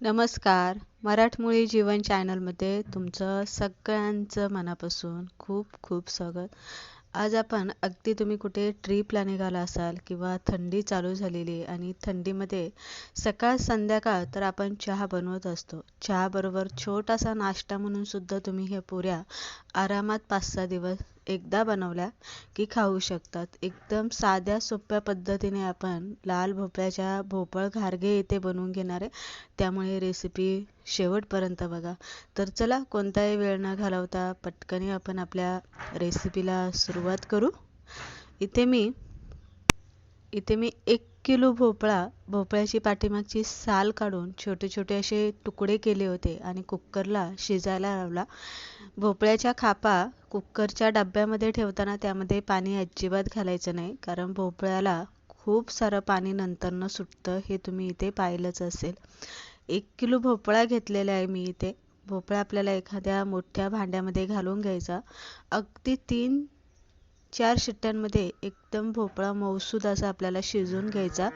नमस्कार. मराठमोळी जीवन चॅनलमध्ये तुमचं सगळ्यांचं मनापासून खूप खूप स्वागत. आज आपण अगदी तुम्ही कुठे ट्रीपला निघाला असाल किंवा थंडी चालू झालेली आणि थंडीमध्ये सकाळ संध्याकाळ तर आपण चहा बनवत असतो. चहाबरोबर छोटासा नाश्ता म्हणून सुद्धा तुम्ही ह्या पुऱ्या आरामात पाच सहा दिवस एकदा बनवल्या की खाऊ शकतात. एकदम साध्या सोप्या पद्धतीने आपण लाल भोपळ्याच्या भोपळ घारगे इथे बनवून घेणार आहे. त्यामुळे रेसिपी शेवटपर्यंत बघा. तर चला कोणताही वेळ न घालवता पटकनी आपण आपल्या रेसिपीला सुरुवात करू. इथे मी इथे मी एक किलो भोपळा भोपळ्याची पाठीमागची साल काढून छोटे छोटे असे तुकडे केले होते आणि कुकरला शिजायला लावला. भोपळ्याच्या खापा कुकरच्या डब्यामध्ये ठेवताना त्यामध्ये पाणी अजिबात घालायचं नाही कारण भोपळ्याला खूप सारं पाणी नंतरनं सुटतं हे तुम्ही इथे पाहिलंच असेल. एक किलो भोपळा घेतलेला आहे मी इथे. भोपळा आपल्याला एखाद्या मोठ्या भांड्यामध्ये घालून घ्यायचा. अगदी तीन चार शिट्ट्यांमध्ये एकदम भोपळा मऊसूद असा आपल्याला शिजवून घ्यायचा.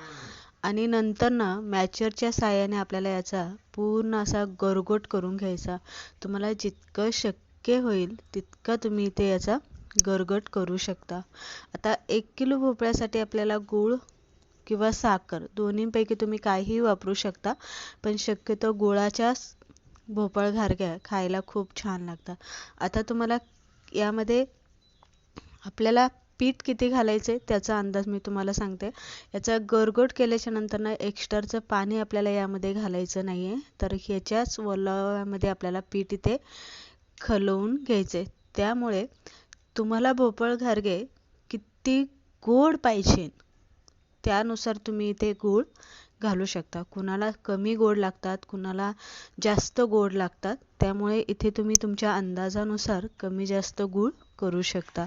आणि नंतर ना मॅचरच्या साह्याने आपल्याला याचा पूर्ण असा गरगोट करून घ्यायचा. तुम्हाला जितकं शक्य होईल तितकं तुम्ही इथे याचा गरगट करू शकता. आता एक किलो भोपळ्यासाठी आपल्याला गूळ किंवा साखर दोन्हीपैकी तुम्ही काहीही वापरू शकता पण शक्यतो गुळाच्या भोपळ घारग्या खायला खूप छान लागतात. आता तुम्हाला यामध्ये आपल्याला पीठ किती घालायचे त्याचा अंदाज मी तुम्हाला सांगते. याचा गरगोट केल्याच्यानंतर ना एक्स्ट्राचं पाणी आपल्याला यामध्ये घालायचं नाही आहे तर ह्याच्याच ओलाव्यामध्ये आपल्याला पीठ इथे खलवून घ्यायचे त्यामुळे तुम्हाला भोपळ घारगे किती गोड पाहिजे. त्यानुसार तुम्ही इथे गूळ घालू शकता. कुणाला कमी गोड लागतात कुणाला जास्त गोड लागतात त्यामुळे इथे तुम्ही तुमच्या अंदाजानुसार कमी जास्त गूळ करू शकता.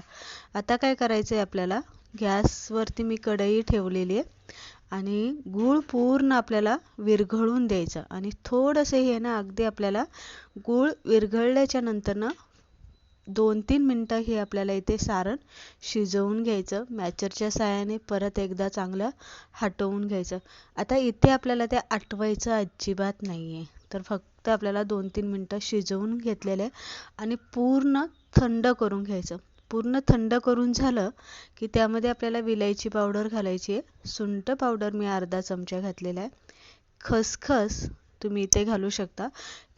आता काय करायचं आहे आपल्याला? गॅसवरती मी कढई ठेवलेली आहे आणि गूळ पूर्ण आपल्याला विरघळून द्यायचं आणि थोडंसं हे ना अगदी आपल्याला गूळ विरघळल्याच्या नंतर ना दोन तीन मिनटं हे आपल्याला इथे सारण शिजवून घ्यायचं मॅचरच्या साह्याने परत एकदा चांगलं हटवून घ्यायचं. आता इथे आपल्याला ते आटवायचं अजिबात नाही आहे तर फक्त फक्त आपल्याला दोन तीन मिनटं शिजवून घेतलेले आणि पूर्ण थंड करून घ्यायचं. पूर्ण थंड करून झालं की त्यामध्ये आपल्याला विलायची पावडर घालायची आहे. सुंट पावडर मी अर्धा चमचा घातलेला आहे. खसखस तुम्ही इथे घालू शकता.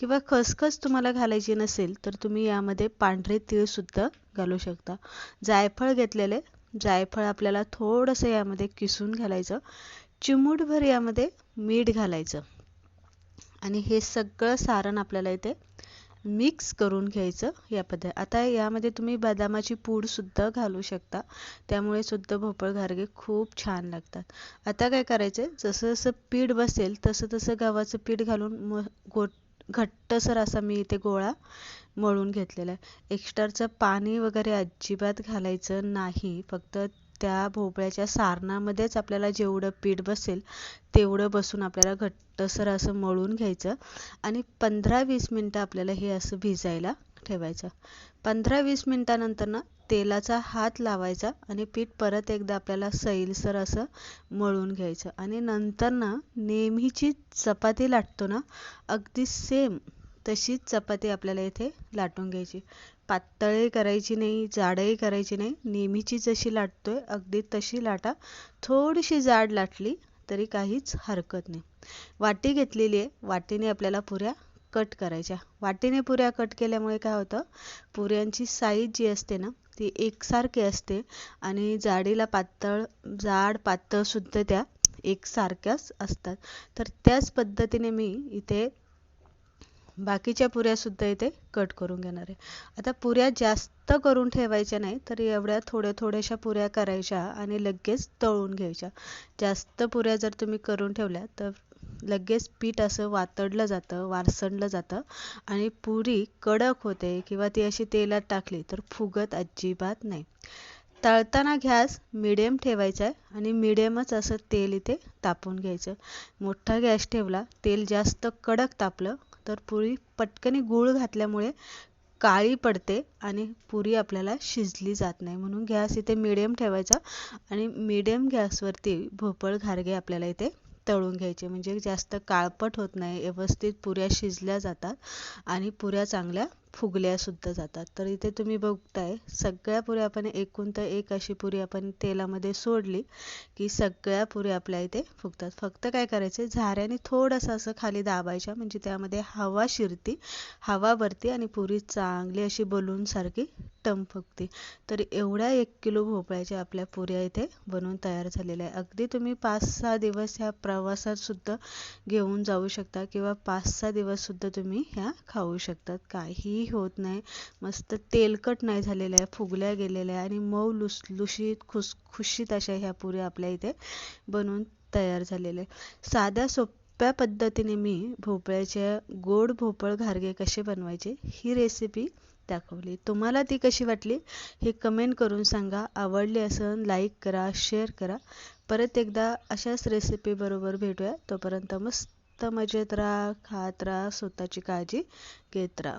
किंवा खसखस तुम्हाला घालायची नसेल तर तुम्ही यामध्ये पांढरे तीळसुद्धा घालू शकता. जायफळ घेतलेले जायफळ आपल्याला थोडंसं यामध्ये किसून घालायचं. चिमूटभर यामध्ये मीठ घालायचं. आणि हे सगळं सारण आपल्याला इथे मिक्स करून घ्यायचं या पद्धत आता यामध्ये तुम्ही बदामाची पूडसुद्धा घालू शकता. त्यामुळे सुद्धा भोपळ घारगे खूप छान लागतात. आता काय करायचं जसं जसं पीठ बसेल तसं तसं गव्हाचं पीठ घालून म गोट घट्टसर असा मी इथे गोळा मळून घेतलेला आहे. एक्स्ट्राचं पाणी वगैरे अजिबात घालायचं नाही. फक्त त्या भोपळ्याच्या सारणामध्येच आपल्याला जेवढं पीठ बसेल तेवढं बसून आपल्याला घट्टसर असं मळून घ्यायचं आणि पंधरा वीस मिनटं आपल्याला हे असं भिजायला ठेवायचं. पंधरा वीस मिनटानंतर ना तेलाचा हात लावायचा आणि पीठ परत एकदा आपल्याला सैलसर असं मळून घ्यायचं. आणि नंतर ना नेहमीची चपाती लाटतो ना अगदी सेम तशीच चपाती आपल्याला इथे लाटून घ्यायची. पातळही करायची नाही जाडही करायची नाही. नेहमीची जशी लाटतोय अगदी तशी लाटा. थोडीशी जाड लाटली तरी काहीच हरकत नाही. वाटी घेतलेली आहे. वाटीने आपल्याला पुऱ्या कट करायच्या. वाटीने पुऱ्या कट केल्यामुळे काय होतं? पुऱ्यांची साईज जी असते ना ती एकसारखी असते आणि जाडीला पातळ जाड पातळसुद्धा त्या एकसारख्याच असतात. तर त्याच पद्धतीने मी इथे बाकीच्या पुऱ्यासुद्धा इथे कट करून घेणार आहे. आता पुऱ्या जास्त करून ठेवायच्या नाही तर एवढ्या थोड्या थोड्याशा पुऱ्या करायच्या आणि लगेच तळून घ्यायच्या. जास्त पुऱ्या जर तुम्ही करून ठेवल्या तर लगेच पीठ असं वातडलं जातं वारसणलं जातं आणि पुरी कडक होते किंवा ती अशी तेलात टाकली तर फुगत अजिबात नाही. तळताना गॅस मिडियम ठेवायचा आहे आणि मिडियमच असं तेल इथे तापून घ्यायचं. मोठा गॅस ठेवला तेल जास्त कडक तापलं तर पुरी पटकनी गूळ घातल्यामुळे काळी पडते आणि पुरी आपल्याला शिजली जात नाही. म्हणून गॅस इथे मिडियम ठेवायचा आणि मिडियम गॅसवरती भोपळ घारगे आपल्याला इथे तळून घ्यायचे. म्हणजे जास्त काळपट होत नाही. व्यवस्थित पुऱ्या शिजल्या जातात आणि पुऱ्या चांगल्या फुगल्या सुद्धा जातात. तर इथे तुम्ही बघताय सगळ्या पुऱ्या आपण एकूण तर एक अशी पुरी आपण तेलामध्ये सोडली की सगळ्या पुऱ्या आपल्या इथे फुगतात. फक्त काय करायचे झाऱ्याने थोडंसं असं खाली दाबायच्या म्हणजे त्यामध्ये हवा शिरती हवा भरती आणि पुरी चांगली अशी बलूनसारखी सारखी फुगते. तर एवढ्या एक किलो भोपळ्याच्या आपल्या पुऱ्या इथे बनवून तयार झालेल्या आहे अगदी तुम्ही पाच सहा दिवस ह्या प्रवासात सुद्धा घेऊन जाऊ शकता किंवा पाच सहा दिवस सुद्धा तुम्ही ह्या खाऊ शकतात. काही होत नाही. मस्त तेलकट नाही झालेल्या आहे फुगल्या गेलेल्या आहे आणि मऊ लुसलुशीत खुसखुशीत अशा ह्या पुऱ्या आपल्या इथे बनवून तयार झालेल्या आहे साध्या सोप्या पद्धतीने मी भोपळ्याच्या गोड भोपळ घारगे कसे बनवायचे ही रेसिपी दाखवली. तुम्हाला ती कशी वाटली हे कमेंट करून सांगा. आवडली असं लाईक करा शेअर करा. परत एकदा अशाच रेसिपीबरोबर भेटूया. तोपर्यंत मस्त मजेत राहा खात राहा स्वतःची काळजी घेत राहा.